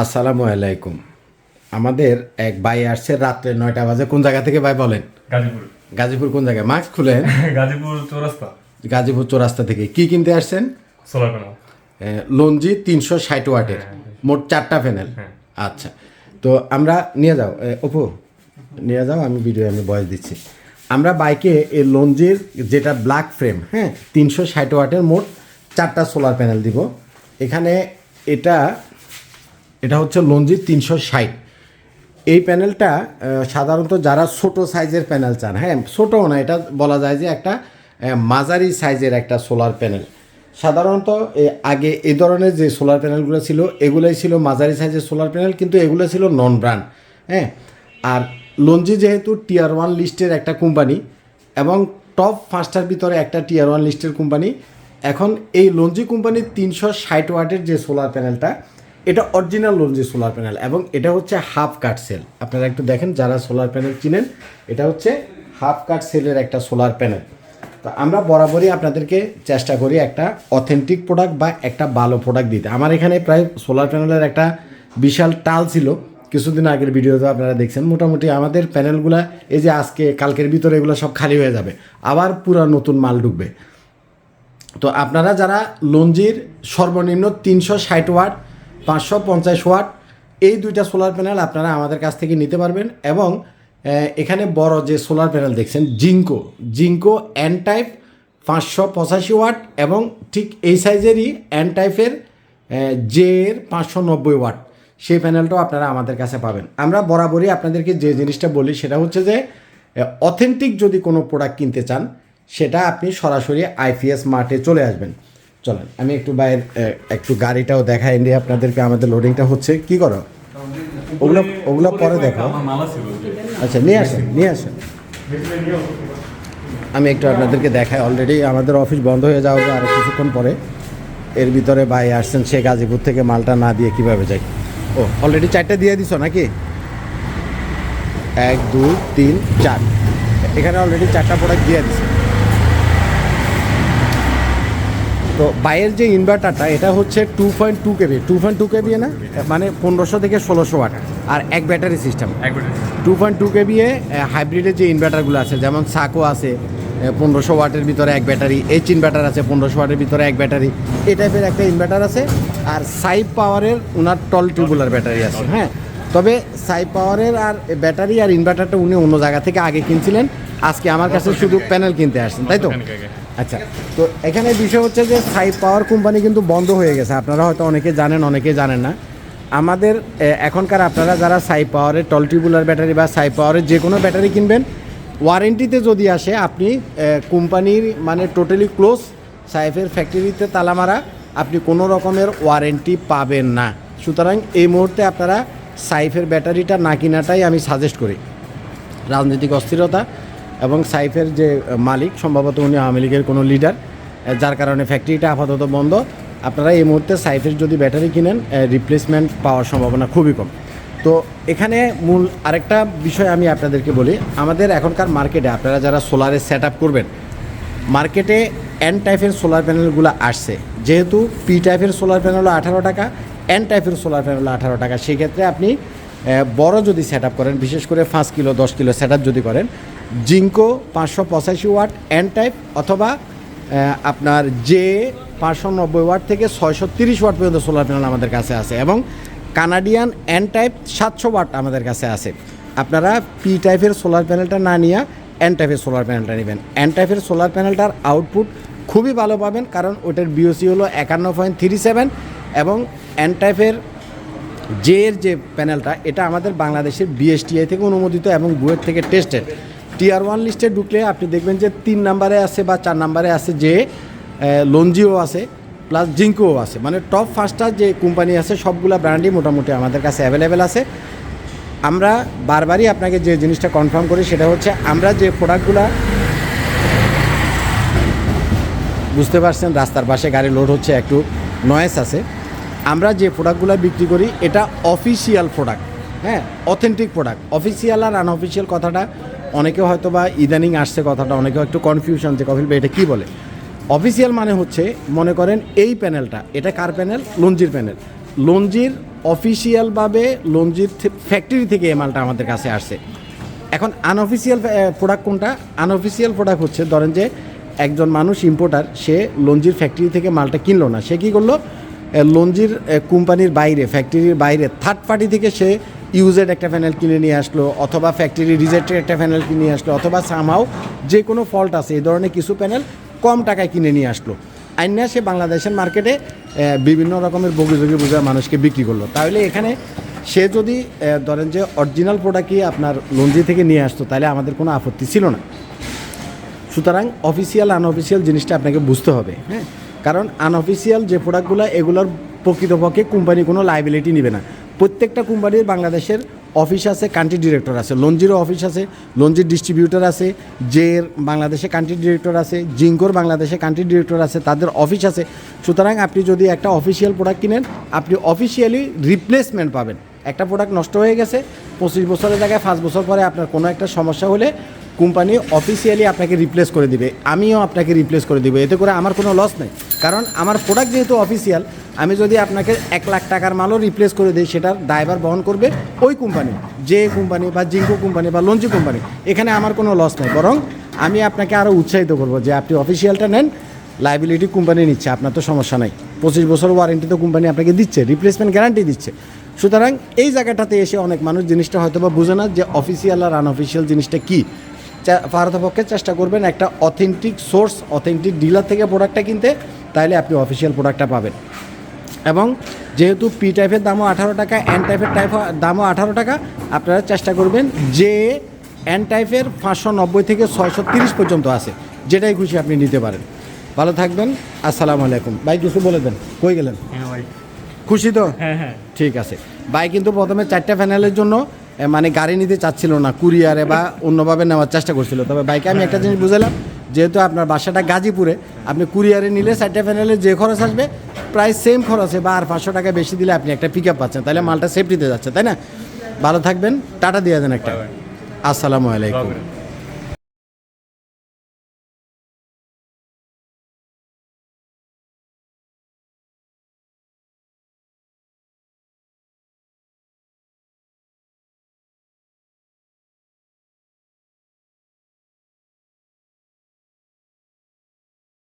আসসালামু আলাইকুম। আমাদের এক ভাই আসছে রাত্রে নয়টা বাজে। কোন জায়গা থেকে ভাই বলেন? গাজীপুর। গাজীপুর কোন জায়গায়? মাস্ক খুলেন? গাজীপুর চৌরাস্তা। গাজীপুর চৌরাস্তা থেকে। কি কিনতে আসছেন? সোলার প্যানেল লঞ্জি তিনশো ষাট ওয়াটের। মোট চারটা প্যানেল আচ্ছা। তো আমরা নিয়ে যাও। অপু নিয়ে যাও আমি ভিডিও আমি বয়স দিচ্ছি। আমরা বাইকে এই লঞ্জির যেটা ব্ল্যাক ফ্রেম হ্যাঁ তিনশো ষাট ওয়াটের মোট চারটা সোলার প্যানেল দিব। এখানে এটা এটা হচ্ছে লঞ্জির তিনশো ষাট। এই প্যানেলটা সাধারণত যারা ছোট সাইজের প্যানেল চান হ্যাঁ ছোটও না, এটা বলা যায় যে একটা মাঝারি সাইজের একটা সোলার প্যানেল। সাধারণত আগে এ ধরনের যে সোলার প্যানেলগুলো ছিল, এগুলোই ছিল মাঝারি সাইজের সোলার প্যানেল, কিন্তু এগুলো ছিল নন ব্র্যান্ড হ্যাঁ। আর লঞ্জি যেহেতু টিয়ার ওয়ান লিস্টের একটা কোম্পানি, এবং টপ পাঁচটার ভিতরে একটা টিয়ার ওয়ান লিস্টের কোম্পানি, এখন এই লঞ্জি কোম্পানির তিনশো ষাট ওয়াটের যে সোলার প্যানেলটা এটা অরিজিনাল লঞ্জি সোলার প্যানেল এবং এটা হচ্ছে হাফ কাট সেল আপনারা একটু দেখেন যারা সোলার প্যানেল চিনেন, এটা হচ্ছে হাফ কাট সেলের একটা সোলার প্যানেল তো আমরা বরাবরই আপনাদেরকে চেষ্টা করি একটা অথেন্টিক প্রোডাক্ট বা একটা ভালো প্রোডাক্ট দিতে। আমার এখানে প্রায় সোলার প্যানেলের একটা বিশাল টাল ছিল। কিছুদিন আগের ভিডিওতে আপনারা দেখছেন। মোটামুটি আমাদের প্যানেলগুলো এই যে আজকে, কালকের ভিতরে এগুলো সব খালি হয়ে যাবে। আবার পুরা নতুন মাল ঢুকবে। তো আপনারা যারা লঞ্জির সর্বনিম্ন তিনশো ষাট ওয়াট পাঁচশো পঞ্চাশ ওয়াট। এই দুইটা সোলার প্যানেল আপনারা আমাদের কাছ থেকে নিতে পারবেন এবং এখানে বড় যে সোলার প্যানেল দেখছেন জিঙ্কো জিঙ্কো অ্যান টাইপ পাঁচশো পঁচাশি ওয়াট এবং ঠিক এই সাইজেরই অ্যান টাইপের জে এর পাঁচশো নব্বই ওয়াট। সেই প্যানেলটাও আপনারা আমাদের কাছে পাবেন। আমরা বরাবরই আপনাদেরকে যে জিনিসটা বলি সেটা হচ্ছে যে অথেন্টিক যদি কোনো প্রোডাক্ট কিনতে চান, সেটা আপনি সরাসরি আইপিএস মার্টে চলে আসবেন। চলেন, আমি একটু বাইরে একটু গাড়িটাও দেখাই দিয়ে আপনাদেরকে আমাদের লোডিংটা হচ্ছে। কি করো? ওগুলো ওগুলো পরে দেখো। আচ্ছা নিয়ে আসেন নিয়ে আসেন। আমি একটু আপনাদেরকে দেখাই অলরেডি আমাদের অফিস বন্ধ হয়ে যাওয়া আরও কিছুক্ষণ পরে। এর ভিতরে ভাই আসছেন, সে গাজীপুর থেকে মালটা না দিয়ে কীভাবে যাই। ও অলরেডি চারটা দিয়ে দিছো নাকি? এক, দুই, তিন, চার। এখানে অলরেডি চারটা প্রোডাক্ট দিয়ে দিছে। তো বাইয়ের যে ইনভার্টারটা এটা হচ্ছে two point two KV two point two KV না? মানে পনেরোশো থেকে ষোলোশো ওয়াট। আর এক battery system two point two KVA হাইব্রিডের যে ইনভার্টারগুলো আছে যেমন সাকো আছে পনেরোশো ওয়াটের ভিতরে এক ব্যাটারি এইচ ইনভার্টার আছে পনেরোশো ওয়াটের ভিতরে এক ব্যাটারি এই টাইপের একটা ইনভার্টার আছে। আর সাই পাওয়ারের ওনার টল টিউবুলার ব্যাটারি আছে হ্যাঁ। তবে সাই পাওয়ারের আর ব্যাটারি আর ইনভার্টারটা উনি অন্য জায়গা থেকে আগে কিনছিলেন। আজকে আমার কাছে শুধু প্যানেল কিনতে আসছেন তাই তো? আচ্ছা তো এখানে বিষয় হচ্ছে যে সাই পাওয়ার কোম্পানি কিন্তু বন্ধ হয়ে গেছে। আপনারা হয়তো অনেকে জানেন অনেকে জানেন না। আমাদের এখনকার আপনারা যারা সাই পাওয়ারের টল টিউবুলার ব্যাটারি বা সাই পাওয়ারের যে কোনো ব্যাটারি কিনবেন, ওয়ারেন্টিতে যদি আসে, আপনি কোম্পানির মানে টোটালি ক্লোজ সাইফের ফ্যাক্টরিতে তালা মারা আপনি কোনো রকমের ওয়ারেন্টি পাবেন না। সুতরাং এই মুহূর্তে আপনারা সাইফের ব্যাটারিটা না কিনাটাই আমি সাজেস্ট করি। রাজনৈতিক অস্থিরতা এবং সাইফের যে মালিক, সম্ভবত উনি আওয়ামী লীগের কোনো লিডার যার কারণে ফ্যাক্টরিটা আপাতত বন্ধ। আপনারা এই মুহূর্তে সাইফের যদি ব্যাটারি কিনেন রিপ্লেসমেন্ট পাওয়ার সম্ভাবনা খুবই কম। তো এখানে মূল আরেকটা বিষয় আমি আপনাদেরকে বলি, আমাদের এখনকার মার্কেটে আপনারা যারা সোলারে সেট আপ করবেন মার্কেটে এন টাইপের সোলার প্যানেলগুলো আসছে। যেহেতু পি টাইপের সোলার প্যানেল আঠারো টাকা এন টাইপের সোলার প্যানেল আঠারো টাকা। সেক্ষেত্রে আপনি বড় যদি সেট আপ করেন, বিশেষ করে পাঁচ কিলো, দশ কিলো সেট যদি করেন জিঙ্কো পাঁচশো পঁচাশি ওয়াট এন টাইপ অথবা আপনার জে পাঁচশো নব্বই ওয়াট থেকে ছয়শো তিরিশ ওয়াট পর্যন্ত সোলার প্যানেল আমাদের কাছে আছে এবং কানাডিয়ান এন টাইপ সাতশো ওয়াট আমাদের কাছে আছে। আপনারা পি টাইপের সোলার প্যানেলটা না নিয়ে এন টাইপের সোলার প্যানেলটা নেবেন। এন টাইপের সোলার প্যানেলটার আউটপুট খুবই ভালো পাবেন কারণ ওটার বিওসি হলো একান্ন পয়েন্ট থ্রি সেভেন এবং এন টাইপের জে এর যে প্যানেলটা এটা আমাদের বাংলাদেশের বিএসটিআই থেকে অনুমোদিত এবং বুয়েট থেকে টেস্টেড টিআর ওয়ান লিস্টে ঢুকলে আপনি দেখবেন যে তিন নাম্বারে আছে বা চার নাম্বারে আছে যে লঞ্জিও আছে প্লাস জিঙ্কোও আছে। মানে টপ ফার্স্টার যে কোম্পানি আছে, সবগুলা ব্র্যান্ডই মোটামুটি আমাদের কাছে অ্যাভেলেবেল আছে। আমরা বারবারই আপনাকে যে জিনিসটা কনফার্ম করি, সেটা হচ্ছে আমরা যে প্রোডাক্টগুলো বুঝতে পারছেন, রাস্তার পাশে গাড়ি লোড হচ্ছে, একটু নয়েস আছে। আমরা যে প্রোডাক্টগুলো বিক্রি করি, এটা অফিসিয়াল প্রোডাক্ট হ্যাঁ অথেন্টিক প্রোডাক্ট অফিসিয়াল আর আনঅফিসিয়াল কথাটা অনেকে হয়তো বা ইদানিং আসছে কথাটা, অনেকে একটু কনফিউশন যে ভাই এটা কী বলে? অফিসিয়াল মানে হচ্ছে, মনে করেন এই প্যানেলটা, এটা কার প্যানেল? লঞ্জির প্যানেল। লঞ্জির অফিসিয়ালভাবে লঞ্জির ফ্যাক্টরি থেকে এই মালটা আমাদের কাছে আসছে। এখন আনঅফিসিয়াল প্রোডাক্ট কোনটা? আনঅফিসিয়াল প্রোডাক্ট হচ্ছে, ধরেন যে একজন মানুষ ইম্পোর্টার সে লঞ্জির ফ্যাক্টরি থেকে মালটা কিনলো না, সে কী করল? লঞ্জির কোম্পানির বাইরে ফ্যাক্টরির বাইরে থার্ড পার্টি থেকে সে ইউজেড একটা প্যানেল কিনে নিয়ে আসলো, অথবা ফ্যাক্টরি রিজেক্টেড একটা প্যানেল কিনে নিয়ে আসলো, অথবা সামহাও যে কোনো ফল্ট আছে, এই ধরনের কিছু প্যানেল কম টাকায় কিনে নিয়ে আসলো। আইনা সে বাংলাদেশের মার্কেটে বিভিন্ন রকমের বগিযোগী বোঝা মানুষকে বিক্রি করল। তাহলে এখানে সে যদি ধরেন যে অরিজিনাল প্রোডাক্টই আপনার লঞ্জি থেকে নিয়ে আসতো, তাহলে আমাদের কোনো আপত্তি ছিল না। সুতরাং অফিসিয়াল আনঅফিসিয়াল জিনিসটা আপনাকে বুঝতে হবে হ্যাঁ? কারণ আনঅফিসিয়াল যে প্রোডাক্টগুলো এগুলোর প্রকৃতপক্ষে কোম্পানি কোনো লাইবিলিটি নেবে না। প্রত্যেকটা কোম্পানির বাংলাদেশের অফিস আছে কান্ট্রি ডিরেক্টর আছে লঞ্জিরও অফিস আছে লঞ্জির ডিস্ট্রিবিউটর আছে জের বাংলাদেশে কান্ট্রি ডিরেক্টর আছে জিঙ্কোর বাংলাদেশে কান্ট্রি ডিরেক্টর আছে, তাদের অফিস আছে। সুতরাং আপনি যদি একটা অফিসিয়াল প্রোডাক্ট কিনেন, আপনি অফিসিয়ালি রিপ্লেসমেন্ট পাবেন। একটা প্রোডাক্ট নষ্ট হয়ে গেছে, পঁচিশ বছরের জায়গায় পাঁচ বছর পরে আপনার কোনো একটা সমস্যা হলে কোম্পানি অফিসিয়ালি আপনাকে রিপ্লেস করে দিবে। আমিও আপনাকে রিপ্লেস করে দিব। এতে করে আমার কোনো লস নেই। কারণ আমার প্রোডাক্ট যেহেতু অফিসিয়াল আমি যদি আপনাকে এক লাখ টাকার মালও রিপ্লেস করে দিই সেটার দায়ভার বহন করবে ওই কোম্পানি যে কোম্পানি বা জিঙ্কো কোম্পানি বা লঞ্চি কোম্পানি এখানে আমার কোনো লস নেই। বরং আমি আপনাকে আরও উৎসাহিত করব যে আপনি অফিসিয়ালটা নেন লাইবিলিটি কোম্পানি নিচ্ছে, আপনার তো সমস্যা নাই। পঁচিশ বছর ওয়ারেন্টি তো কোম্পানি আপনাকে দিচ্ছে রিপ্লেসমেন্ট গ্যারান্টি দিচ্ছে। সুতরাং এই জায়গাটাতে এসে অনেক মানুষ জিনিসটা হয়তো বা বুঝে না যে অফিসিয়াল আর আনঅফিসিয়াল জিনিসটা কী। পারতপক্ষে চেষ্টা করবেন একটা অথেন্টিক সোর্স অথেন্টিক ডিলার থেকে প্রোডাক্টটা কিনতে। তাহলে আপনি অফিসিয়াল প্রোডাক্টটা পাবেন। এবং যেহেতু পি টাইপের দামও আঠারো টাকা এন টাইপের টাইপ দামও আঠারো টাকা আপনারা চেষ্টা করবেন যে এন টাইপের পাঁচশো নব্বই থেকে ছয়শো তিরিশ পর্যন্ত আছে যেটাই খুশি আপনি নিতে পারেন। ভালো থাকবেন আসসালামু আলাইকুম। ভাই কিছু বলে দেন কই গেলেন? হ্যাঁ খুশি তো? হ্যাঁ হ্যাঁ। ঠিক আছে। ভাই কিন্তু প্রথমে চারটা প্যানেলের জন্য মানে গাড়ি নিতে চাচ্ছিল না কুরিয়ারে বা অন্যভাবে নেওয়ার চেষ্টা করছিল। তবে বাইকে আমি একটা জিনিস বুঝালাম যেহেতু আপনার বাসাটা গাজীপুরে আপনি কুরিয়ারে নিলে চারটা ফেনালে যে খরচ আসবে প্রায় সেম খরচে বা আর পাঁচশো টাকা বেশি দিলে আপনি একটা পিক আপ পাচ্ছেন তাহলে মালটা সেফটিতে যাচ্ছে তাই না ভালো থাকবেন টাটা দিয়ে দেন একটা. আসসালামু আলাইকুম.